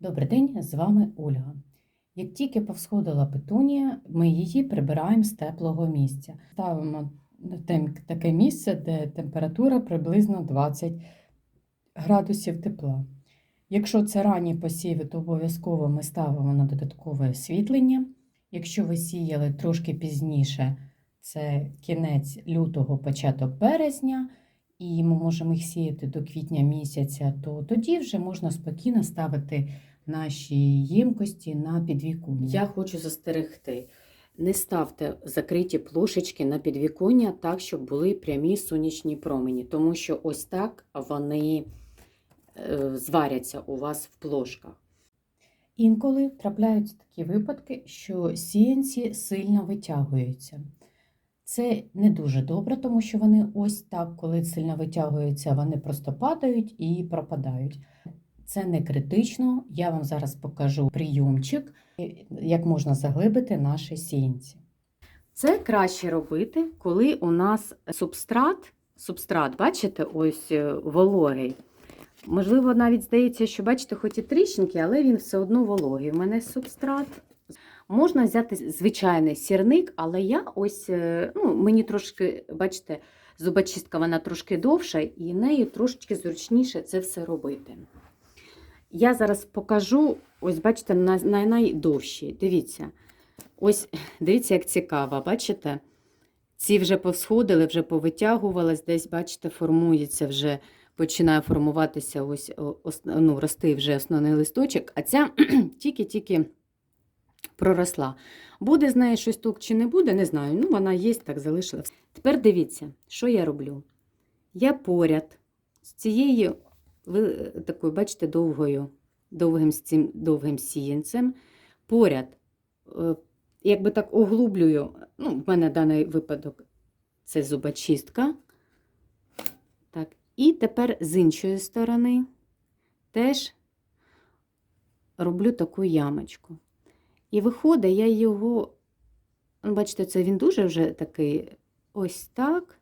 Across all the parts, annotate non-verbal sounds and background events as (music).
Добрий день, з вами Ольга. Як тільки повсходила петунія, ми її прибираємо з теплого місця. Ставимо таке місце, де температура приблизно 20 градусів тепла. Якщо це ранні посіви, то обов'язково ми ставимо на додаткове освітлення. Якщо ви сіяли трошки пізніше, це кінець лютого, початок березня, і ми можемо їх сіяти до квітня місяця, то тоді вже можна спокійно ставити наші ємкості на підвіконня. Я хочу застерегти. Не ставте закриті плошечки на підвіконня так, щоб були прямі сонячні промені, тому що ось так вони е, зваряться у вас в плошках. Інколи трапляються такі випадки, що сіянці сильно витягуються. Це не дуже добре, тому що вони ось так, коли сильно витягуються, вони просто падають і пропадають. Це не критично. Я вам зараз покажу прийомчик, як можна заглибити наші сіянці. Це краще робити, коли у нас субстрат, субстрат, бачите, ось е, вологий. Можливо, навіть здається, що бачите, хоч і тріщинки, але він все одно вологий. У мене субстрат. Можна взяти звичайний сірник, але я ось, е, ну, мені трошки, бачите, зубочистка вона трошки довша, і нею трошечки зручніше це все робити. Я зараз покажу, ось бачите, на, на найдовші. Дивіться. Ось, дивіться, як цікаво, бачите? Ці вже повсходили, вже повитягувались, десь, бачите, формується вже, починає формуватися ось, ну, рости вже основний листочок, а ця (clears throat) тільки-тільки проросла. Буде з неї щось толк чи не буде, не знаю. Ну, вона є, так залишилась. Тепер дивіться, що я роблю. Я поряд з цією ви- такою, бачите, довгою, довгим, цим довгим сіянцем, поряд, е, якби так оглублюю, ну, в мене даний випадок це зубочистка. Так, і тепер з іншої сторони теж роблю таку ямочку. І виходить, я його, ну, бачите, це він дуже вже такий ось так.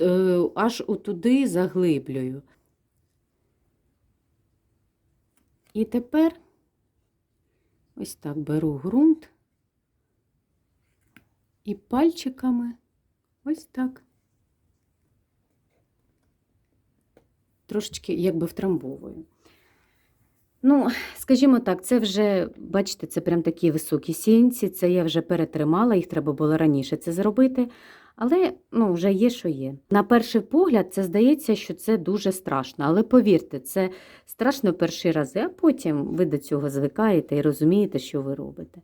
е, аж отуди заглиблюю. І тепер ось так беру ґрунт і пальчиками ось так. Трошечки якби втрамбовую. Ну, скажімо так, це вже, бачите, це прям такі високі сінці, це я вже перетримала, їх треба було раніше це зробити. Але ну, вже є, що є. На перший погляд, це здається, що це дуже страшно. Але повірте, це страшно перші рази, а потім ви до цього звикаєте і розумієте, що ви робите.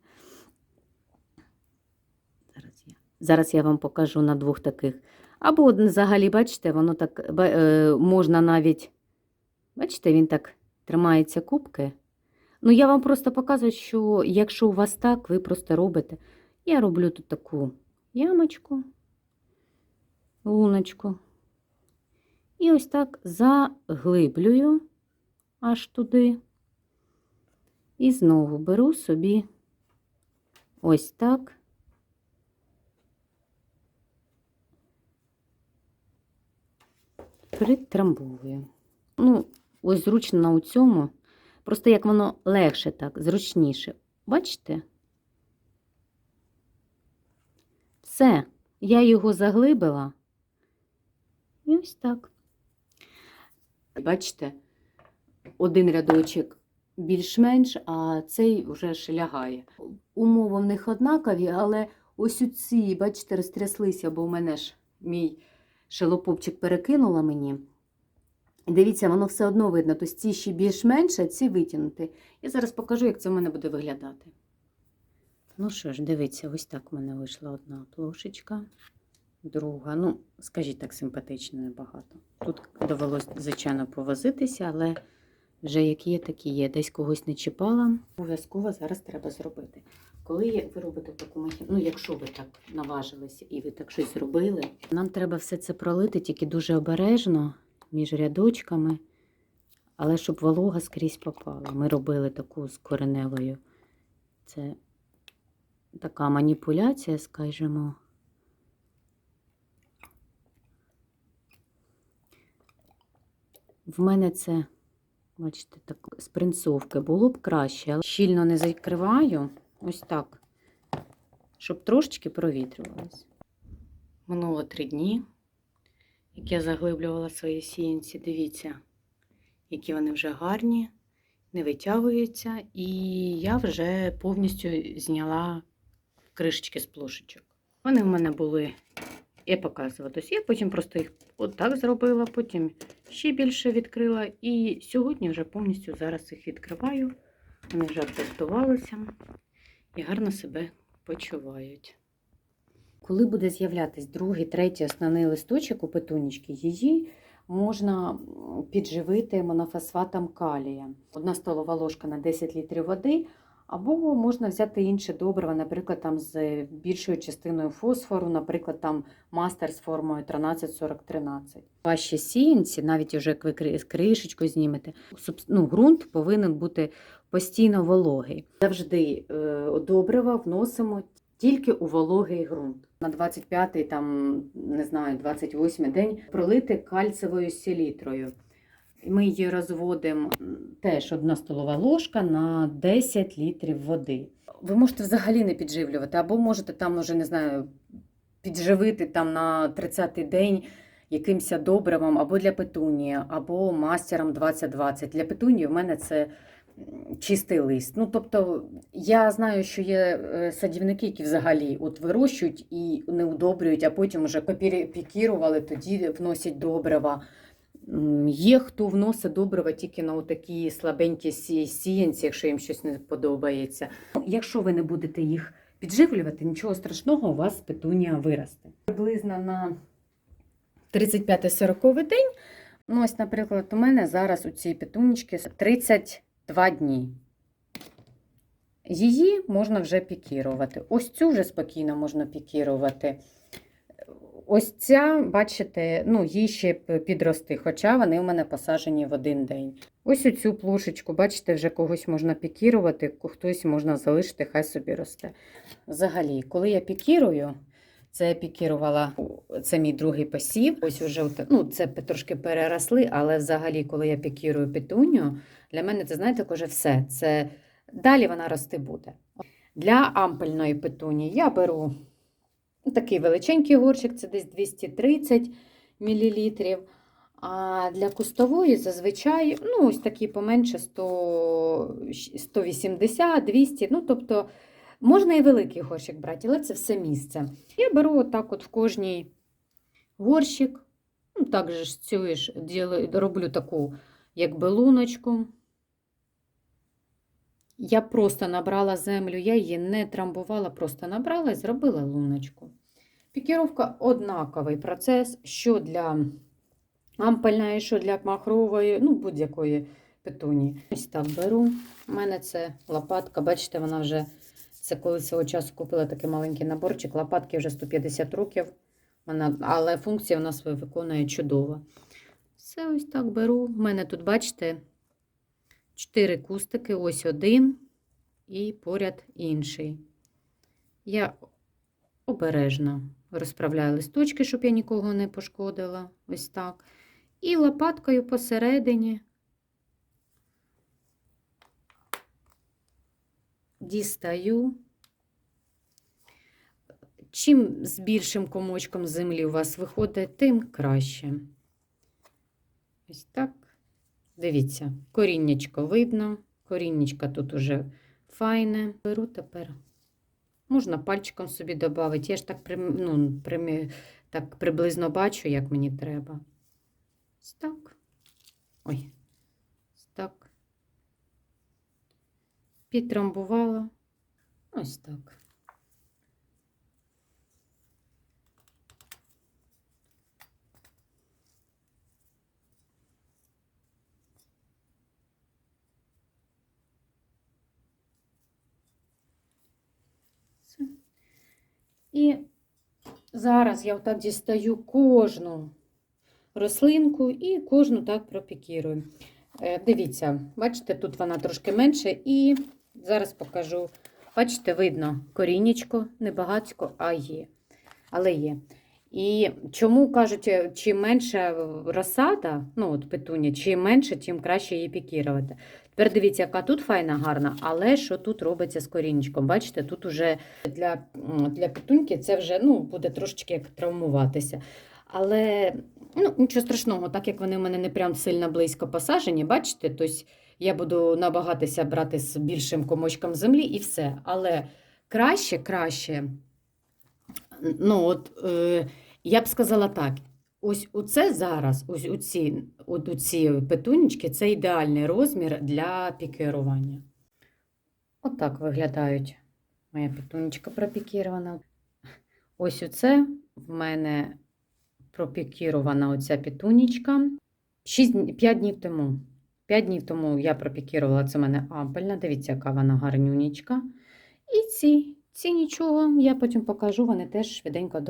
Зараз я, Зараз я вам покажу на двох таких. Або взагалі, бачите, воно так е, можна навіть, бачите, він так тримається кубки. Ну, я вам просто показую, що якщо у вас так, ви просто робите. Я роблю тут таку ямочку луночку. І ось так заглиблюю аж туди. І знову беру собі ось так. Притрамбовую. Ну, ось зручно у цьому. Просто як воно легше так, зручніше. Бачите? Все, я його заглибила. І ось так. Бачите, один рядочок більш-менш, а цей вже ж лягає. Умови в них однакові, але ось у ці, бачите, розтряслися, бо у мене ж мій шелопопчик перекинула мені. Дивіться, воно все одно видно. Тобто ці ще більш-менш, а ці витягнути. Я зараз покажу, як це в мене буде виглядати. Ну що ж, дивіться, ось так в мене вийшла одна плошечка друга. Ну, скажіть так, симпатично небагато. Тут довелося, звичайно, повозитися, але вже як є, так і є. Десь когось не чіпала. Обов'язково зараз треба зробити. Коли ви робите таку махіну, ну якщо ви так наважилися і ви так щось зробили, нам треба все це пролити тільки дуже обережно між рядочками, але щоб волога скрізь попала. Ми робили таку з кореневою. Це така маніпуляція, скажімо. В мене це, бачите, так, з принцовки було б краще, але щільно не закриваю. Ось так, щоб трошечки провітрювалось. Минуло три дні, як я заглиблювала свої сіянці. Дивіться, які вони вже гарні, не витягуються, і я вже повністю зняла кришечки з плошечок. Вони в мене були, я показувала досі, я потім просто їх отак зробила, потім ще більше відкрила. І сьогодні вже повністю зараз їх відкриваю. Вони вже адаптувалися і гарно себе почувають. Коли буде з'являтись другий, третій основний листочок у петунічки, її можна підживити монофосфатом калія. Одна столова ложка на 10 літрів води, або можна взяти інше добриво, наприклад, там з більшою частиною фосфору, наприклад, там мастер з формою 13-40-13. Ваші сіянці, навіть вже як ви кри- кришечку знімете, ну, ґрунт повинен бути постійно вологий. Завжди е, добрива вносимо тільки у вологий ґрунт. На 25-й, там, не знаю, 28-й день пролити кальцевою селітрою. Ми її розводимо теж одна столова ложка на 10 літрів води. Ви можете взагалі не підживлювати, або можете там, уже не знаю, підживити там на 30-й день якимось добривом або для петунії, або мастером 2020. Для петунії в мене це чистий лист. Ну, тобто, я знаю, що є е, садівники, які взагалі от вирощують і не удобрюють, а потім вже попікірували, тоді вносять добрива. Є хто вносить добрива тільки на такі слабенькі сіянці, якщо їм щось не подобається. Якщо ви не будете їх підживлювати, нічого страшного, у вас петунія виросте. Приблизно на 35-40 день. Ну, ось, наприклад, у мене зараз у цій петунічки 32 дні. Її можна вже пікірувати. Ось цю вже спокійно можна пікірувати. Ось ця, бачите, ну, їй ще підрости, хоча вони у мене посаджені в один день. Ось оцю плошечку, бачите, вже когось можна пікірувати, хтось можна залишити, хай собі росте. Взагалі, коли я пікірую, це я пікірувала, це мій другий посів. Ось уже ну, це трошки переросли, але взагалі, коли я пікірую петуню, для мене це, знаєте, вже все. Це далі вона рости буде. Для ампельної петуні я беру такий величенький горщик, це десь 230 мл. А для кустової зазвичай, ну, ось такі поменше 100, 180, 200. Ну, тобто можна і великий горщик брати, але це все місце. Я беру отак от в кожній горщик. Ну, так же ж цю ж роблю таку, якби луночку. Я просто набрала землю, я її не трамбувала, просто набрала і зробила луночку. Пікіровка однаковий процес, що для ампельної, що для махрової, ну будь-якої петуні. Ось так беру. У мене це лопатка, бачите, вона вже це коли цього часу купила такий маленький наборчик. Лопатки вже 150 років, вона, але функція у нас виконує чудово. Все ось так беру. У мене тут, бачите, чотири кустики, ось один і поряд інший. Я обережно розправляю листочки, щоб я нікого не пошкодила. Ось так. І лопаткою посередині дістаю. Чим з більшим комочком землі у вас виходить, тим краще. Ось так. Дивіться, коріннячко видно. Коріннячко тут уже файне. Беру тепер. Можна пальчиком собі додати. Я ж так, ну, так приблизно бачу, як мені треба. Ось так. Ой. Ось так. Підтрамбувала. Ось так. Все. І зараз я отак дістаю кожну рослинку і кожну так пропікірую. Е, Дивіться, бачите, тут вона трошки менше, і зараз покажу. Бачите, видно корінечко, небагатько, а є. Але є. І чому кажуть, чим менша розсада, ну от петуня, чим менше, тим краще її пікірувати. Тепер дивіться, яка тут файна, гарна, але що тут робиться з корінчиком? Бачите, тут уже для, для петуньки це вже ну, буде трошечки як травмуватися. Але ну, нічого страшного, так як вони в мене не прям сильно близько посаджені, бачите, тобто я буду набагатися брати з більшим комочком землі і все. Але краще, краще. Ну, от, е, я б сказала так: ось оце зараз, ось оці, от оці петунечки, це ідеальний розмір для пікірування. Отак виглядають. Моя петунечка пропікірована. Ось оце в мене пропікірована оця петунечка. 5 днів тому. 5 днів тому я пропікірувала, це в мене ампельна. Дивіться, яка вона гарнюнічка. І ці, ці нічого, я потім покажу, вони теж швиденько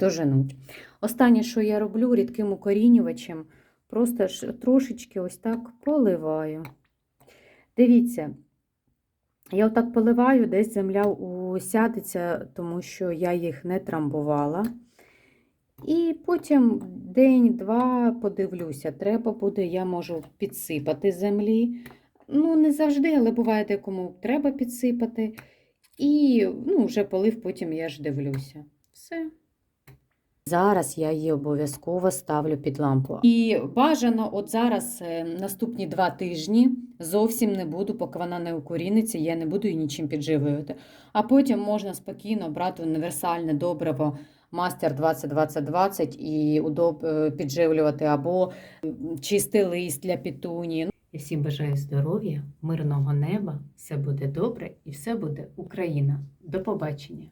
доженуть. Останнє, що я роблю рідким укорінювачем, просто трошечки ось так поливаю. Дивіться, я отак поливаю, десь земля усядеться, тому що я їх не трамбувала. І потім день-два подивлюся, треба буде, я можу підсипати землі. Ну, не завжди, але буває декому треба підсипати. І ну, вже полив, потім я ж дивлюся. Все. Зараз я її обов'язково ставлю під лампу. І бажано, от зараз е, наступні два тижні зовсім не буду, поки вона не укоріниться, я не буду її нічим підживлювати. А потім можна спокійно брати універсальне добриво Мастер 20-20-20 і удоб е, підживлювати або чистий лист для петунії. Я всім бажаю здоров'я, мирного неба, все буде добре і все буде Україна. До побачення!